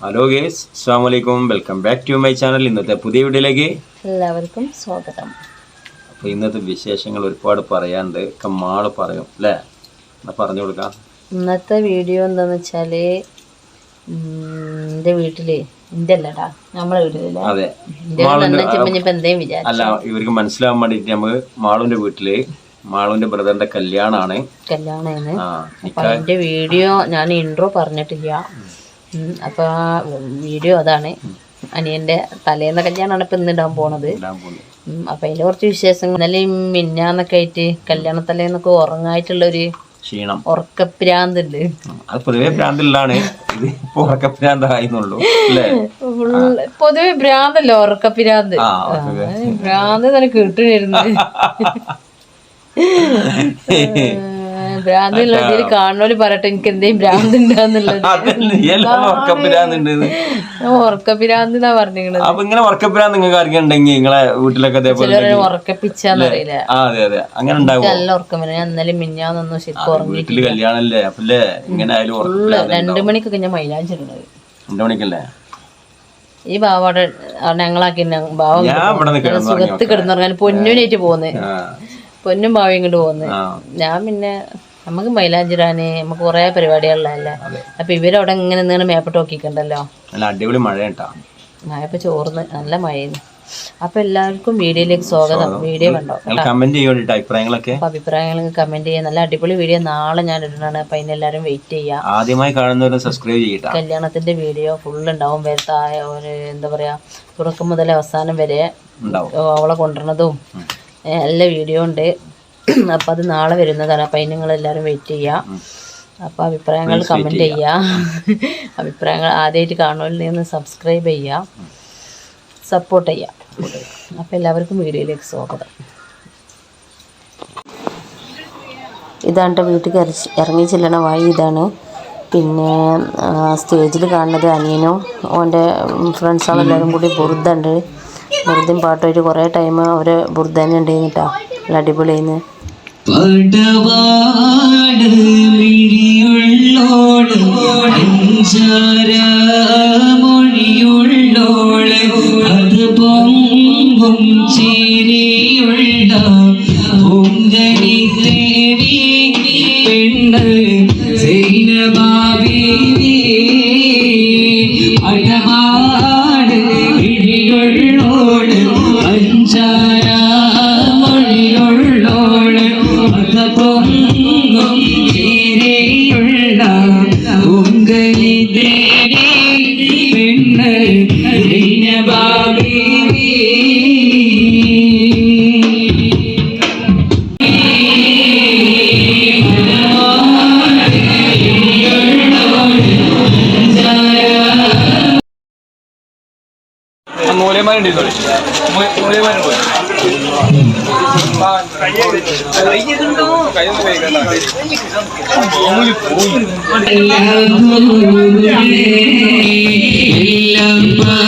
Hello guys അസ്സാം വലൈക്കും welcome back to my channel ഇന്നത്തെ പുതിയ വീഡിയോയിലേക്ക് എല്ലാവർക്കും സ്വാഗതം. അപ്പോൾ ഇന്നത്തെ വിശേഷങ്ങൾ ഒരുപാട് പറയാണ്ട് ഒക്കെ മാൾ പറയും അല്ലേ? എന്നാ പറഞ്ഞു കൊടുക്കാം. ഇന്നത്തെ വീഡിയോ എന്താന്ന് വെച്ചാൽ എന്റെ വീട്ടിൽ എന്റെ അല്ലടാ നമ്മളെ വീട്ടിലല്ലേ അതെ. വീട്ടിൽ വിചാരിച്ചു? അല്ല ഇവർക്ക് മനസ്സിലാവാൻ വേണ്ടിയിട്ട് നമുക്ക് മാളുവിന്റെ വീട്ടിൽ മാളുവിന്റെ ബ്രദറിന്റെ കല്യാണാണ്. കല്യാണാണ്. വീഡിയോ ഞാൻ ഇൻട്രോ പറഞ്ഞിട്ടില്ല. ഉം, അപ്പൊ വീഡിയോ അതാണ്. അനിയന്റെ തലേന്ന കല്യാണമാണ് ഇപ്പൊ ഇന്നിടാൻ പോണത്. അപ്പൊ അതിൽ കുറച്ച് വിശേഷങ്ങൾ. ഇന്നലെ മിന്നാന്നൊക്കെ ആയിട്ട് കല്യാണ തലേന്നൊക്കെ ഉറങ്ങായിട്ടുള്ള ഒരു ക്ഷീണം ഉറക്കപ്രാന്തുണ്ട് അത് പൊതുവെ ഭ്രാന്തിലാണ്. ഇത് അല്ലേ? ഫുള്ള് പൊതുവെ ഭ്രാന്തല്ലോ ഓക്കെ ഭ്രാന്ത് തന്നെ കിട്ടണിരുന്നു ഭ്രാന്തുള്ള ഇതിൽ കാണുന്നോൽ പറയട്ടെ എനിക്ക് എന്തേലും ഭ്രാന്ത്. ഉറക്കപ്പിരാന്ത് എന്നാ പറഞ്ഞിരിക്കണത്? അപ്പൊ ഇങ്ങനെ ഉറക്കപ്പിരാന്ത് നിങ്ങൾക്ക് ആർക്കും ഉണ്ടെങ്കിൽ നിങ്ങളെ വീട്ടിലൊക്കെ അതേപോലെ ആ അതെ അതെ. അങ്ങനെ ഉണ്ടാവും? നല്ല ഉറക്കം വരും. ഞാൻ ഇന്നലെ മിഞ്ഞാന്നൊന്നും ശരിക്കും ഉറങ്ങി വീട്ടിൽ കല്യാണല്ലേ? അപ്പല്ലേ ഇങ്ങനെ ആയാലും രണ്ടു മണിക്കൊക്കെ ഞാൻ മൈലാഞ്ചിടുന്നത് രണ്ടു മണിക്കല്ലേ? ഈ ബാവടെ ഞങ്ങളാക്കി ബാവ സുഖത്ത് കിടന്നുറങ്ങാൻ പൊന്നുനായിട്ട് പോകുന്നത് പൊന്നും ബാവ ഇങ്ങോട്ട് പോകുന്നത് ഞാൻ പിന്നെ നമുക്ക് മൈലാഞ്ചിടാന് നമുക്ക് കുറെ പരിപാടികളിലല്ലേ? അപ്പൊ ഇവരവിടെ ഇങ്ങനെ നിന്ന് മേപ്പിട്ട് നോക്കിക്കണ്ടല്ലോ? നല്ല അടിപൊളി മഴ കേട്ടാ ചോർന്ന് നല്ല മഴയെന്ന് അപ്പൊ എല്ലാവർക്കും വീഡിയോയിലേക്ക് സ്വാഗതം. വീഡിയോ കണ്ടോ? കമന്റ് അഭിപ്രായങ്ങളൊക്കെ? അഭിപ്രായങ്ങൾ കമന്റ് ചെയ്യാം നല്ല അടിപൊളി വീഡിയോ നാളെ ഞാൻ ഇടുന്നതാണ്. അപ്പൊ അതിനെല്ലാരും വെയിറ്റ് ചെയ്യാം ആദ്യമായി കാണുന്നവരും സബ്സ്ക്രൈബ് ചെയ്യട്ടെ. കല്യാണത്തിന്റെ വീഡിയോ ഫുൾ ഉണ്ടാവും വരത്തായ ഒരു എന്താ പറയാ തുടക്കം മുതൽ അവസാനം വരെ അവളെ കൊണ്ടുവരണതും നല്ല എല്ലാ വീഡിയോ ഉണ്ട്. അപ്പം അത് നാളെ വരുന്നതാണ്. അപ്പം അതിന് നിങ്ങൾ എല്ലാവരും വെയിറ്റ് ചെയ്യാം. അപ്പോൾ അഭിപ്രായങ്ങൾ കമന്റ് ചെയ്യാം. അഭിപ്രായങ്ങൾ ആദ്യമായിട്ട് കാണുമല്ലോ നിന്ന് സബ്സ്ക്രൈബ് ചെയ്യാം. സപ്പോർട്ട് ചെയ്യാം. അപ്പോൾ എല്ലാവർക്കും വീഡിയോയിലേക്ക് സ്വാഗതം. ഇതാണ് വീട്ടിൽ ഇറങ്ങി ചെല്ലണ വഴി ഇതാണ്. പിന്നെ സ്റ്റേജിൽ കാണുന്നത് അനിയനും ഓന്റെ ഫ്രണ്ട്സുകളെല്ലാവരും കൂടി ബുറുദ്ധുണ്ട് ബുറുദ്ധും പാട്ടും പാട്ടുമായിട്ട് കുറേ ടൈം അവർ ബുറുദ്ധ തന്നെ ഉണ്ടായിരുന്നു കേട്ടോ നല്ല അടിപൊളിയായിരുന്നു പടവാട് മിഴിയുള്ളോട് അഞ്ചാര മൊഴിയുള്ളോൾ അത് പൊങ്കും ചിരിയുള്ള പൊങ്കനി തേടി പെണ്ണ് സൈനബാബി പടവാട് സൈനബാബി എല്ലാം പാടേത്തുള്ള നല്ല കൂടയോനെയോ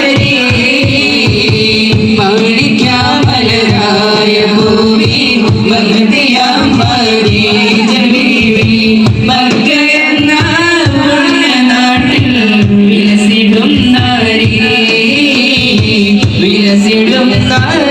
வீரசிடும் நாள்.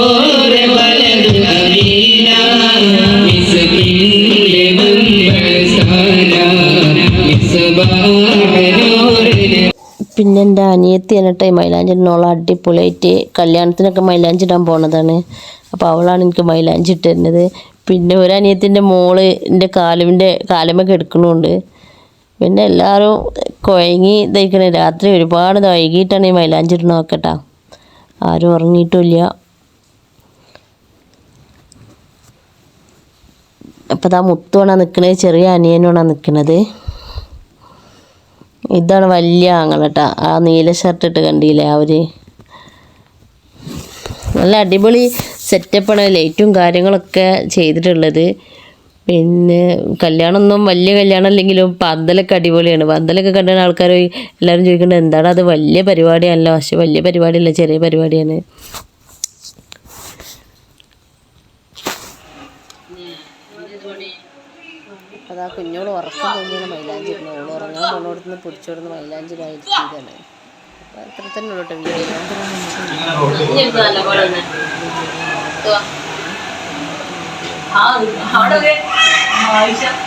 പിന്നെ എന്റെ അനിയത്തിയാണ് കേട്ടോ ഈ അടിപൊളിയായിട്ട് കല്യാണത്തിനൊക്കെ മൈലാഞ്ചി ഇടാൻ പോണതാണ്. അപ്പോൾ അവളാണ് എനിക്ക് മൈലാഞ്ചി പിന്നെ ഒരു അനിയത്തിന്റെ മോൾ എന്റെ കാലുവിന്റെ കാലുമൊക്കെ എടുക്കണുണ്ട്. പിന്നെ എല്ലാവരും കുഴങ്ങി ദഹിക്കണ രാത്രി ഒരുപാട് വൈകിട്ടാണ് ഈ മൈലാഞ്ചി ഇടണ നോക്കട്ടാ. ആരും ഉറങ്ങിയിട്ടില്ല. അപ്പോൾ ഇതാ മുത്തുവാണ് നിൽക്കണത് ചെറിയ അനിയനാണ് നിൽക്കുന്നത് ഇതാണ് വലിയ ആങ്ങൾ കേട്ടോ ആ നീല ഷർട്ട് ഇട്ട് കണ്ടില്ലേ അവർ നല്ല അടിപൊളി സെറ്റപ്പാണ് ലൈറ്റും കാര്യങ്ങളൊക്കെ ചെയ്തിട്ടുള്ളത്. പിന്നെ കല്യാണമൊന്നും വലിയ കല്യാണം അല്ലെങ്കിലും പന്തലൊക്കെ അടിപൊളിയാണ്. പന്തലൊക്കെ കണ്ട ആൾക്കാർ എല്ലാവരും ചോദിക്കേണ്ടത് എന്താണ് അത് വലിയ പരിപാടിയാണല്ലോ? പക്ഷെ വലിയ പരിപാടിയല്ല ചെറിയ പരിപാടിയാണ്. അതാ കുഞ്ഞോൾ ഉറക്കം തോന്നിയാണ് മൈലാഞ്ചി ഇരുന്നത് ഓൾ ഉറങ്ങാൻ പോണോടത്തുനിന്ന് പൊടിച്ചോടുന്ന മൈലാഞ്ചി ഇതാണ് അപ്പം അത്ര തന്നെ ഉള്ളൂ കേട്ടോ വീഡിയോ